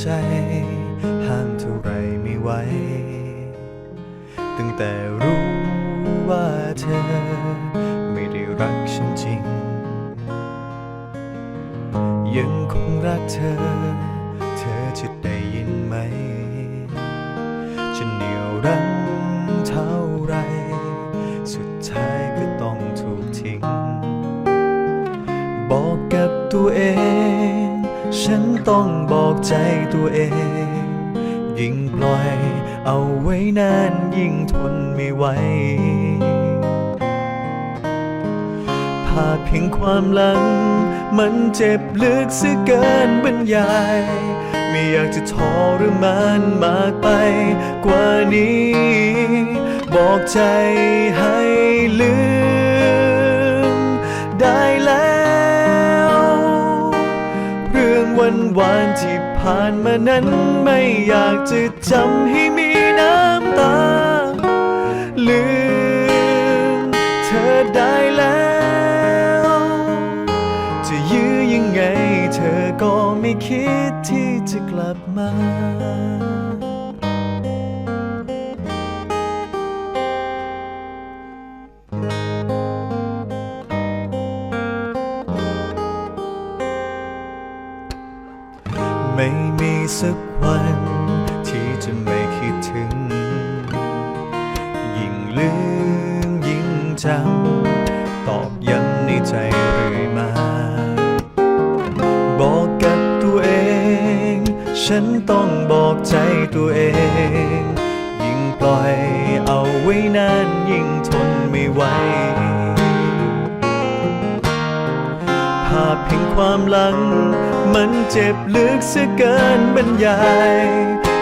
ใจ ห้ามเท่าไรไม่ไหว ตั้งแต่รู้ว่าเธอ ไม่ได้รักฉันจริง ยังคงรักเธอ เธอจะได้ยินไหม ฉันต้องบอกใจตัวเอง ยิ่งปล่อยเอาไว้นานยิ่งทนไม่ไหวภาพเพียงความหลัง มันเจ็บลึกซึ้งเกินบรรยาย ไม่อยากจะทรมานมากไปกว่านี้ บอกใจให้ลืม วันวานที่ผ่านมานั้น ไม่อยากจะจำให้มีน้ำตา ลืมเธอได้แล้ว จะยื้อยังไงเธอก็ไม่คิดที่จะกลับมา ไม่มีสักวัน ที่จะไม่คิดถึง ยิ่งลืมยิ่งจำตอกย้ำในใจเรื่อยมา บอกกับตัวเอง ฉันต้องบอกใจตัวเอง ยิ่งปล่อยเอาไว้นานยิ่งทนไม่ไหว พเพียงความหลัง มันเจ็บลึกเสียเกินบรรยาย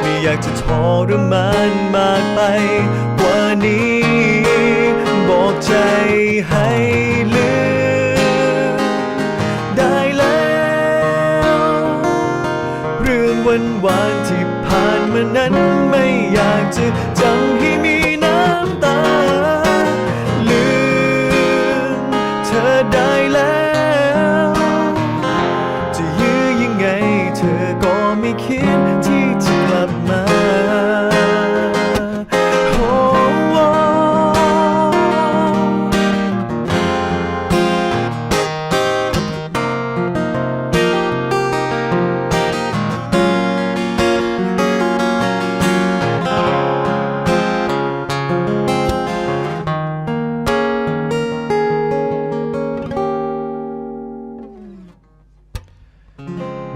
ไม่อยากจะทรมานมากไปกว่านี้ บอกใจให้ลืมได้แล้ว เรื่องวันวานที่ผ่านมานั้นไม่อยากจะ ก็ไ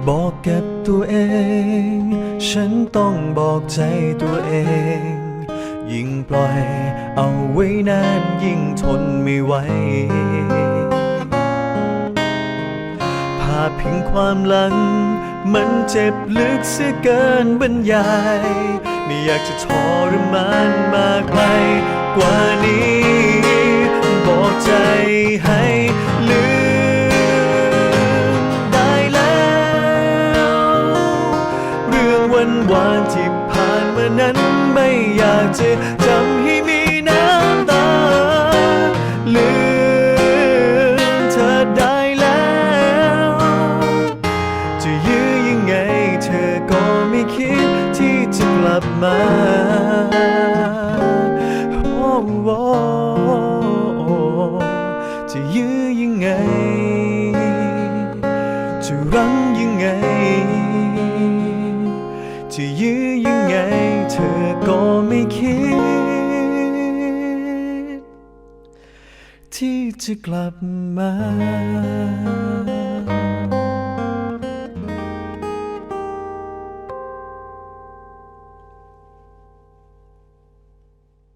บอกกับตัวเอง ฉันต้องบอกใจตัวเอง ยิ่งปล่อยเอาไว้นานยิ่งทนไม่ไหวภาพพียงความหลัง มันเจ็บลึกเสียเกินบรรยาย ไม่อยากจะทรมานมากไปกว่านี้ รื่องวันวานที่ผ่านมานั้นไม่อยากจะจำให้มีน้ำตาลืมเธอได้แล้ว จะยื้อยังไงเธอก็ไม่คิดที่จะกลับมาโอ้โอ้โอ้จะยื้อยังไง จะรั้งยังไง จะยื้อยังไง เธอก็ไม่คิด ที่จะกลับมา